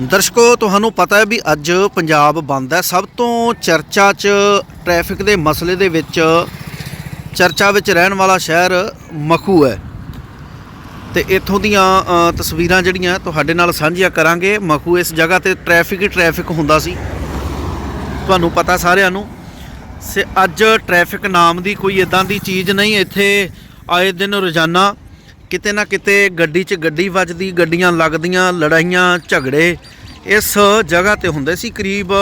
ਦਰਸ਼ਕੋ, ਤੁਹਾਨੂੰ ਪਤਾ ਹੈ ਵੀ ਅੱਜ ਪੰਜਾਬ ਬੰਦ ਹੈ। ਸਭ ਤੋਂ ਚਰਚਾ 'ਚ ਟ੍ਰੈਫਿਕ ਦੇ ਮਸਲੇ ਦੇ ਵਿੱਚ ਚਰਚਾ ਵਿੱਚ ਰਹਿਣ ਵਾਲਾ ਸ਼ਹਿਰ ਮਖੂ ਹੈ। ਤੇ ਇੱਥੋਂ ਦੀਆਂ ਤਸਵੀਰਾਂ ਜਿਹੜੀਆਂ ਤੁਹਾਡੇ ਨਾਲ ਸਾਂਝੀਆਂ ਕਰਾਂਗੇ। ਮਖੂ ਇਸ ਜਗ੍ਹਾ ਤੇ ਟ੍ਰੈਫਿਕ ਹੀ ਟ੍ਰੈਫਿਕ ਹੁੰਦਾ ਸੀ। ਤੁਹਾਨੂੰ ਪਤਾ ਸਾਰਿਆਂ ਨੂੰ। ਸੇ ਅੱਜ ਟ੍ਰੈਫਿਕ ਨਾਮ ਦੀ ਕੋਈ ਇਦਾਂ ਦੀ ਚੀਜ਼ ਨਹੀਂ। ਇੱਥੇ ਆਏ ਦਿਨ ਰੋਜ਼ਾਨਾ ਕਿਤੇ ਨਾ ਕਿਤੇ ਗੱਡੀ 'ਚ ਗੱਡੀ ਵੱਜਦੀ, ਗੱਡੀਆਂ ਲੱਗਦੀਆਂ, ਲੜਾਈਆਂ, ਝਗੜੇ। ਇਸ ਜਗ੍ਹਾ ਤੇ ਹੁੰਦੇ ਸੀ ਕਰੀਬ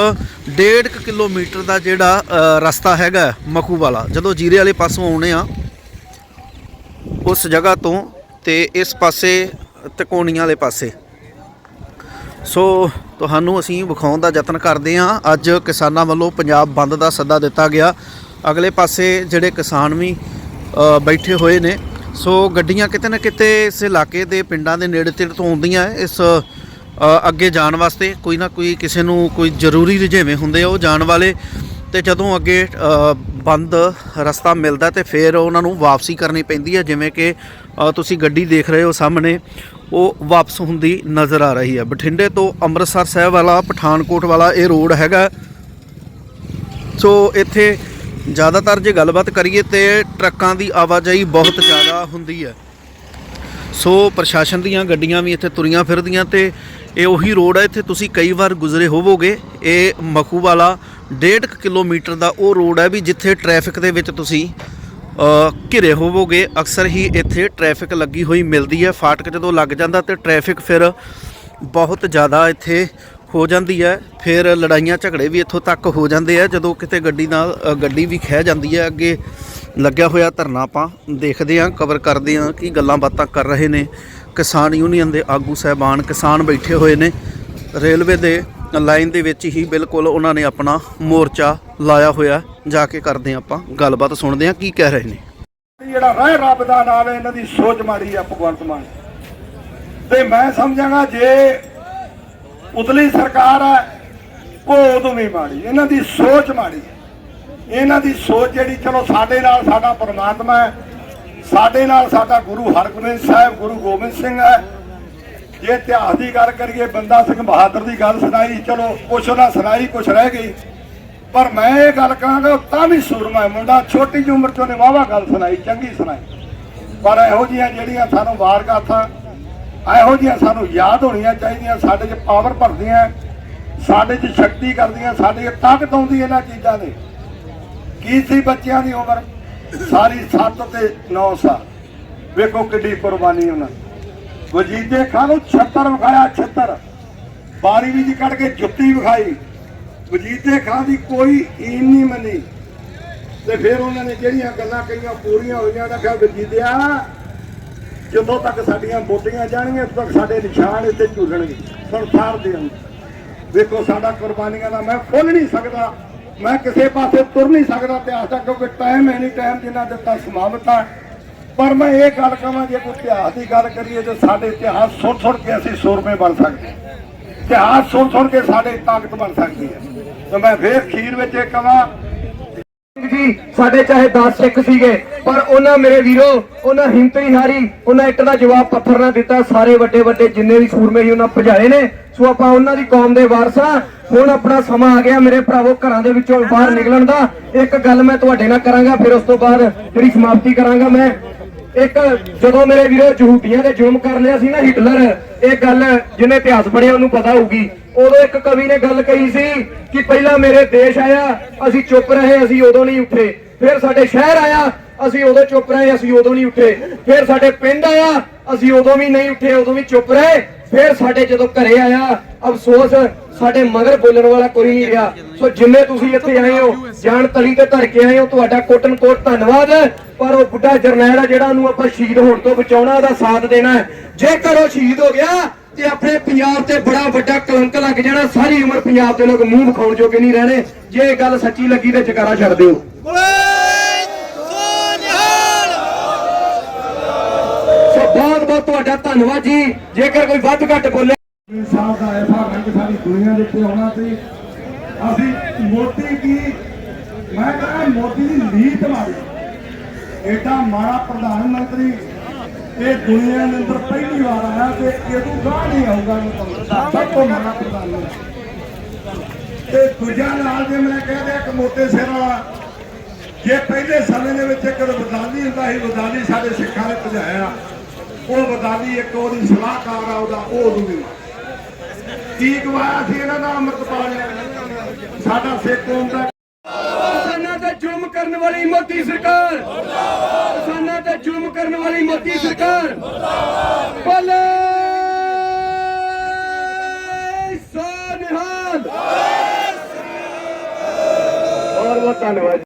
1.5 ਕਿਲੋਮੀਟਰ ਦਾ ਜਿਹੜਾ ਰਸਤਾ ਹੈਗਾ ਮਖੂ ਵਾਲਾ। ਜਦੋਂ ਜੀਰੇ ਵਾਲੇ ਪਾਸੋਂ ਆਉਣੇ ਆ, ਉਸ ਜਗ੍ਹਾ ਤੋਂ ਤੇ ਇਸ ਪਾਸੇ ਤਕੋਣੀਆਂ ਵਾਲੇ ਪਾਸੇ। ਸੋ ਤੁਹਾਨੂੰ ਅਸੀਂ ਵਿਖਾਉਣ ਦਾ ਯਤਨ ਕਰਦੇ ਹਾਂ। ਅੱਜ ਕਿਸਾਨਾਂ ਵੱਲੋਂ ਪੰਜਾਬ ਬੰਦ ਦਾ ਸੱਦਾ ਦਿੱਤਾ ਗਿਆ। ਅਗਲੇ ਪਾਸੇ ਜਿਹੜੇ ਕਿਸਾਨ ਵੀ ਬੈਠੇ ਹੋਏ ਨੇ ਸੋ ਗੱਡੀਆਂ ਕਿਤੇ ਨਾ ਕਿਤੇ ਇਸ ਇਲਾਕੇ ਦੇ ਪਿੰਡਾਂ ਦੇ ਨੇੜੇ ਤੇੜੇ ਤੋਂ ਆਉਂਦੀਆਂ ਇਸ ਅੱਗੇ ਜਾਣ ਵਾਸਤੇ ਕੋਈ ਨਾ ਕੋਈ ਕਿਸੇ ਨੂੰ ਕੋਈ ਜ਼ਰੂਰੀ ਰੁਝੇਵੇਂ ਹੁੰਦੇ ਆ ਉਹ ਜਾਣ ਵਾਲੇ। ਤੇ ਜਦੋਂ ਅੱਗੇ ਬੰਦ ਰਸਤਾ ਮਿਲਦਾ ਤੇ ਫਿਰ ਉਹਨਾਂ ਨੂੰ ਵਾਪਸੀ ਕਰਨੀ ਪੈਂਦੀ ਹੈ। ਜਿਵੇਂ ਕਿ ਤੁਸੀਂ ਗੱਡੀ ਦੇਖ ਰਹੇ ਹੋ ਸਾਹਮਣੇ, ਉਹ ਵਾਪਸ ਹੁੰਦੀ ਨਜ਼ਰ ਆ ਰਹੀ ਹੈ। ਬਠਿੰਡੇ ਤੋਂ ਅੰਮ੍ਰਿਤਸਰ ਸਾਹਿਬ ਵਾਲਾ, ਪਠਾਨਕੋਟ ਵਾਲਾ ਇਹ ਰੋਡ ਹੈਗਾ। ਸੋ ਇੱਥੇ ਜ਼ਿਆਦਾਤਰ ਜੇ ਗੱਲਬਾਤ ਕਰੀਏ ਤੇ ਟਰੱਕਾਂ ਦੀ ਆਵਾਜਾਈ ਬਹੁਤ ਜ਼ਿਆਦਾ ਹੁੰਦੀ ਹੈ। ਸੋ ਪ੍ਰਸ਼ਾਸਨ ਦੀਆਂ ਗੱਡੀਆਂ ਵੀ ਇੱਥੇ ਤੁਰੀਆਂ ਫਿਰਦੀਆਂ ਤੇ ਇਹ ਉਹੀ ਰੋਡ ਹੈ, ਇੱਥੇ ਤੁਸੀਂ ਕਈ ਵਾਰ ਗੁਜ਼ਰੇ ਹੋਵੋਗੇ। ਇਹ ਮਖੂ ਵਾਲਾ 1.5 ਕਿਲੋਮੀਟਰ ਦਾ ਉਹ ਰੋਡ ਹੈ ਵੀ ਜਿੱਥੇ ਟ੍ਰੈਫਿਕ ਦੇ ਵਿੱਚ ਤੁਸੀਂ ਘਿਰੇ ਹੋਵੋਗੇ। ਅਕਸਰ ਹੀ ਇੱਥੇ ਟ੍ਰੈਫਿਕ ਲੱਗੀ ਹੋਈ ਮਿਲਦੀ ਹੈ, ਫਾਟਕ ਜਦੋਂ ਲੱਗ ਜਾਂਦਾ ਤੇ ਟ੍ਰੈਫਿਕ ਫਿਰ ਬਹੁਤ ਜ਼ਿਆਦਾ ਇੱਥੇ ਹੋ ਜਾਂਦੀ ਹੈ, ਫਿਰ ਲੜਾਈਆਂ ਝਗੜੇ ਵੀ ਇੱਥੋਂ ਤੱਕ ਹੋ ਜਾਂਦੇ ਆ, ਜਦੋਂ ਕਿਤੇ ਗੱਡੀ ਨਾਲ ਗੱਡੀ ਵੀ ਖਹਿ ਜਾਂਦੀ ਹੈ, ਅੱਗੇ ਲੱਗਿਆ ਹੋਇਆ ਧਰਨਾ ਆਪਾਂ ਦੇਖਦੇ ਹਾਂ ਕਵਰ ਕਰਦੇ ਹਾਂ ਕੀ ਗੱਲਾਂ ਬਾਤਾਂ ਕਰ ਰਹੇ ਨੇ ਕਿਸਾਨ ਯੂਨੀਅਨ ਦੇ ਆਗੂ ਸਹਿਬਾਨ, ਕਿਸਾਨ ਬੈਠੇ ਹੋਏ ਨੇ, ਰੇਲਵੇ ਦੇ ਲਾਈਨ ਦੇ ਵਿੱਚ ਹੀ ਬਿਲਕੁਲ ਉਹਨਾਂ ਨੇ ਆਪਣਾ ਮੋਰਚਾ ਲਾਇਆ ਹੋਇਆ, ਜਾ ਕੇ ਕਰਦੇ ਹਾਂ ਆਪਾਂ ਗੱਲਬਾਤ, ਸੁਣਦੇ ਹਾਂ ਕੀ ਕਹਿ ਰਹੇ ਨੇ। ਜਿਹੜਾ ਰਹਿ ਰੱਬ ਦਾ ਨਾਮ ਹੈ, ਇਹਨਾਂ ਦੀ ਸੋਚ ਮਾੜੀ ਆ ਭਗਵੰਤ ਮਾਨ। ਤੇ ਮੈਂ ਸਮਝਾਂਗਾ, ਜੇ ਉਤਲੀ ਸਰਕਾਰ ਹੈ ਉਹ ਉਦੋਂ ਵੀ ਮਾੜੀ, ਇਹਨਾਂ ਦੀ ਸੋਚ ਮਾੜੀ। ਇਹਨਾਂ ਦੀ ਸੋਚ ਜਿਹੜੀ, ਚਲੋ ਸਾਡੇ ਨਾਲ ਸਾਡਾ ਪਰਮਾਤਮਾ ਹੈ, ਸਾਡੇ ਨਾਲ ਸਾਡਾ ਗੁਰੂ ਹਰਗੋਬਿੰਦ ਸਾਹਿਬ, ਗੁਰੂ ਗੋਬਿੰਦ ਸਿੰਘ ਹੈ। ਜੇ ਇਤਿਹਾਸ ਦੀ ਗੱਲ ਕਰੀਏ, ਬੰਦਾ ਸਿੰਘ ਬਹਾਦਰ ਦੀ ਗੱਲ ਸੁਣਾਈ, ਚਲੋ ਕੁਛ ਉਹਨਾਂ ਸੁਣਾਈ, ਕੁਛ ਰਹਿ ਗਈ। ਪਰ ਮੈਂ ਇਹ ਗੱਲ ਕਹਾਂਗਾ, ਤਾਂ ਵੀ ਸੂਰਮਾ ਮੁੰਡਾ, ਛੋਟੀ ਜਿਹੀ ਉਮਰ ਚ ਉਹਨੇ ਵਾਵਾ ਗੱਲ ਸੁਣਾਈ, ਚੰਗੀ ਸੁਣਾਈ। ਪਰ ਇਹੋ ਜੀਆਂ ਜਿਹੜੀਆਂ ਸਾਨੂੰ ਵਾਰਗਾਥਾਂ ਇਹੋ ਜਿਹੀਆਂ ਸਾਨੂੰ ਯਾਦ ਹੋਣੀਆਂ ਚਾਹੀਦੀਆਂ, ਸਾਡੇ 'ਚ ਪਾਵਰ ਭਰਦੀਆਂ ਸਾਡੇ 'ਚ ਸ਼ਕਤੀ ਕਰਦੀਆਂ, ਸਾਡੇ 'ਚ ਤਾਕਤ ਆਉਂਦੀ ਇਹਨਾਂ ਚੀਜ਼ਾਂ ਦੇ। ਕੀ ਸੀ ਬੱਚਿਆਂ ਦੀ ਉਮਰ? ਸਾਰੀ 7 ਤੇ 9 ਸਾਲ। ਵੇਖੋ ਕਿੱਡੀ ਕੁਰਬਾਨੀ ਉਹਨਾਂ ਵਜੀਦੇ ਖਾਨ ਨੂੰ 76 ਵਿਖਾਇਆ 76 ਬਾਰੀ ਵੀ ਜੀ ਕੱਢ ਕੇ ਜੁੱਤੀ ਵਿਖਾਈ। ਵਜੀਦੇ ਖਾਨ ਦੀ ਕੋਈ ਈਨ ਨਹੀਂ। ਮੰਨੀ ਤੇ ਫਿਰ ਉਹਨਾਂ ਨੇ ਜਿਹੜੀਆਂ ਗੱਲਾਂ ਕਹੀਆਂ, ਪੂਰੀਆਂ ਹੋਈਆਂ ਤਾਂ ਕਿਹਾ, ਵਜੀਦਿਆ ਜਦੋਂ ਤੱਕ ਸਾਡੀਆਂ ਵੋਟੀਆਂ ਜਾਣਗੀਆਂ, ਉਦੋਂ ਤੱਕ ਸਾਡੇ ਨਿਸ਼ਾਨ ਇੱਥੇ ਝੂਲਣਗੇ। ਸੰਸਾਰ ਦੇ ਅੰਦਰ ਵੇਖੋ, ਸਾਡਾ ਕੁਰਬਾਨੀਆਂ ਦਾ ਮੈਂ ਖੁੱਲ ਨਹੀਂ ਸਕਦਾ। ਮੈਂ ਕਿਸੇ ਪਾਸੇ ਤੁਰ ਨਹੀਂ ਸਕਦਾ ਇਤਿਹਾਸ ਦਾ ਕਿਉਂਕਿ ਟਾਈਮ ਹੈ ਨਹੀਂ ਟਾਈਮ ਜਿੰਨਾ ਦਿੱਤਾ ਸਮਾਪਤ ਹੈ। ਪਰ ਮੈਂ ਇਹ ਗੱਲ ਕਹਾਂ, ਜੇ ਕੋਈ ਇਤਿਹਾਸ ਦੀ ਗੱਲ ਕਰੀਏ ਤੇ ਸਾਡੇ ਇਤਿਹਾਸ ਸੁਣ ਸੁਣ ਕੇ ਅਸੀਂ ਸੂਰਮੇ ਬਣ ਸਕਦੇ ਹਾਂ। ਇਤਿਹਾਸ ਸੁਣ ਸੁਣ ਕੇ ਸਾਡੇ ਤਾਕਤ ਬਣ ਸਕਦੀ ਹੈ। ਤੇ ਮੈਂ ਫੇਰ ਖੀਰ ਵਿੱਚ ਇਹ ਕਹਾਂ, ਜੀ, ਸਾਡੇ ਚਾਹੇ 10 ਸਿੱਖ ਸੀਗੇ ਪਰ ਉਹਨਾਂ ਮੇਰੇ ਵੀਰੋ, ਉਹਨਾਂ ਹਿੰਮਤ ਨਹੀਂ ਹਾਰੀ। ਉਹਨਾਂ ਇੱਟ ਦਾ ਜਵਾਬ ਪੱਥਰ ਨਾਲ ਦਿੱਤਾ। ਸਾਰੇ ਵੱਡੇ ਵੱਡੇ ਜਿੰਨੇ ਵੀ ਸੂਰਮੇ ਸੀ, ਉਹਨਾਂ ਭਜਾਏ ਨੇ। ਸੋ ਆਪਾਂ ਉਹਨਾਂ ਦੀ ਕੌਮ ਦੇ ਵਾਰਸ, ਹੁਣ ਆਪਣਾ ਸਮਾਂ ਆ ਗਿਆ ਮੇਰੇ ਭਰਾਵੋ ਘਰਾਂ ਦੇ ਵਿੱਚੋਂ ਬਾਹਰ ਨਿਕਲਣ ਦਾ। ਇੱਕ ਗੱਲ ਮੈਂ ਤੁਹਾਡੇ ਨਾਲ ਕਰਾਂਗਾ, ਫਿਰ ਉਸ ਤੋਂ ਬਾਅਦ ਜਿਹੜੀ ਸਮਾਪਤੀ ਕਰਾਂਗਾ ਮੈਂ। ਇੱਕ, ਜਦੋਂ ਮੇਰੇ ਵੀਰੋ ਯਹੂਦੀਆਂ ਦੇ ਜ਼ੁਲਮ ਕਰ ਲਿਆ ਸੀ ਨਾ ਹਿਟਲਰ, ਇਹ ਗੱਲ ਜਿਹਨੇ ਇਤਿਹਾਸ ਪੜ੍ਹਿਆ ਉਹਨੂੰ ਪਤਾ ਹੋਊਗੀ। ਉਦੋਂ ਇੱਕ ਕਵੀ ਨੇ ਗੱਲ ਕਹੀ ਸੀ ਕਿ ਪਹਿਲਾਂ ਮੇਰੇ ਦੇਸ਼ ਆਇਆ, ਅਸੀਂ ਚੁੱਪ ਰਹੇ, ਅਸੀਂ ਉਦੋਂ ਨਹੀਂ ਉੱਠੇ। ਫਿਰ ਸਾਡੇ ਸ਼ਹਿਰ ਆਇਆ ਅਸੀਂ ਉਦੋਂ ਚੁੱਪ ਰਹੇ, ਅਸੀਂ ਉਦੋਂ ਨਹੀਂ ਉੱਠੇ। ਫਿਰ ਸਾਡੇ ਪਿੰਡ ਆਇਆ, ਅਸੀਂ ਉਦੋਂ ਵੀ ਨਹੀਂ ਉੱਠੇ, ਉਦੋਂ ਵੀ ਚੁੱਪ ਰਹੇ। ਫਿਰ ਸਾਡੇ ਜਦੋਂ ਘਰੇ ਆਇਆ, ਅਫਸੋਸ, ਸਾਡੇ ਮਗਰ ਬੋਲਣ ਵਾਲਾ ਕੋਈ ਨਹੀਂ ਰਿਹਾ। ਸੋ ਜਿੰਨੇ ਤੁਸੀਂ ਇੱਥੇ ਆਏ ਹੋ ਜਾਨ ਤਲੀ ਤੇ ਧਰ ਕੇ ਆਏ ਹੋ, ਤੁਹਾਡਾ ਕੋਟਨ ਕੋਟ ਧੰਨਵਾਦ। ਪਰ ਉਹ ਬੁੱਢਾ ਜਰਨੈਲ ਆ, ਜਿਹੜਾ ਉਹਨੂੰ ਆਪਾਂ ਸ਼ਹੀਦ ਹੋਣ ਤੋਂ ਬਚਾਉਣਾ, ਉਹਦਾ ਸਾਥ ਦੇਣਾ ਜੇਕਰ ਉਹ ਸ਼ਹੀਦ ਹੋ ਗਿਆ, ਤੇ ਆਪਣੇ ਪੰਜਾਬ ਤੇ ਬੜਾ ਵੱਡਾ ਕਲੰਕ ਲੱਗ ਜਾਣਾ, ਸਾਰੀ ਉਮਰ ਪੰਜਾਬ ਦੇ ਲੋਕ ਮੂੰਹ ਵਿਖਾਉਣ ਜੋਗੇ ਨਹੀਂ ਰਹਿਣੇ। ਜੇ ਇਹ ਗੱਲ ਸੱਚੀ ਲੱਗੀ, ਤੇ ਜਕਾਰਾ ਛੱਡ ਦਿਓ। ਬਹੁਤ ਤੁਹਾਡਾ ਧੰਨਵਾਦ ਜੀ। ਜੇਕਰ ਕੋਈ ਵੱਧ ਘੱਟ ਬੋਲੇ। ਇਨਸਾਨ ਦਾ ਐਸਾ ਰੰਗ ਸਾਰੀ ਦੁਨੀਆ ਦੇ ਉੱਤੇ ਆਉਣਾ ਸੀ ਅਸੀਂ ਮੋਦੀ ਕੀ ਮੈਂ ਕਹਿੰਦਾ ਮੋਦੀ ਦੀ ਨੀਤ ਮਾਰੀ। ਐਡਾ ਮਾੜਾ ਪ੍ਰਧਾਨ ਮੰਤਰੀ ਇਹ ਦੁਨੀਆ ਦੇ ਅੰਦਰ ਪਹਿਲੀ ਵਾਰ ਆਇਆ ਤੇ ਇਹ ਤੋਂ ਗਾਹ ਨਹੀਂ ਆਊਗਾ ਸਭ ਤੋਂ ਮਾੜਾ ਪ੍ਰਧਾਨ ਮੰਤਰੀ। ਤੇ ਦੂਜਾ ਨਾਲ ਜੇ ਮੈਂ ਕਹਿ ਦਿਆ ਕਿ ਮੋਟੇ ਸਿਰ ਵਾਲਾ, ਜੇ ਪਹਿਲੇ ਸਮੇਂ ਦੇ ਵਿੱਚ ਇੱਕ ਵਦਾਲੀ ਹੁੰਦਾ ਸੀ ਵਦਾਲੀ ਸਾਡੇ ਸਿੱਖਾਂ ਨੇ ਭਜਾਇਆ। ਉਹ ਵਦਾਲੀ ਇੱਕ ਉਹਦੀ ਸਲਾਹਕਾਰ ਆ ਉਹਦਾ ਉਹ ਵੀ ਕੀ ਗਵਾਇਆ ਸੀ ਇਹਨਾਂ ਦਾ ਅੰਮ੍ਰਿਤਪਾਲ ਸਾਡਾ ਸਿੱਖ ਕੌਮ ਦਾ ਕਿਸਾਨਾਂ ਤੇ ਜ਼ੁਲਮ ਕਰਨ ਵਾਲੀ ਮੋਦੀ ਸਰਕਾਰ। ਕਿਸਾਨਾਂ ਤੇ ਜ਼ੁਲਮ ਕਰਨ ਵਾਲੀ ਮੋਦੀ ਸਰਕਾਰ। ਬੱਲੇ! ਸੋਨਿਹਾਲ। ਬਹੁਤ ਬਹੁਤ ਧੰਨਵਾਦ।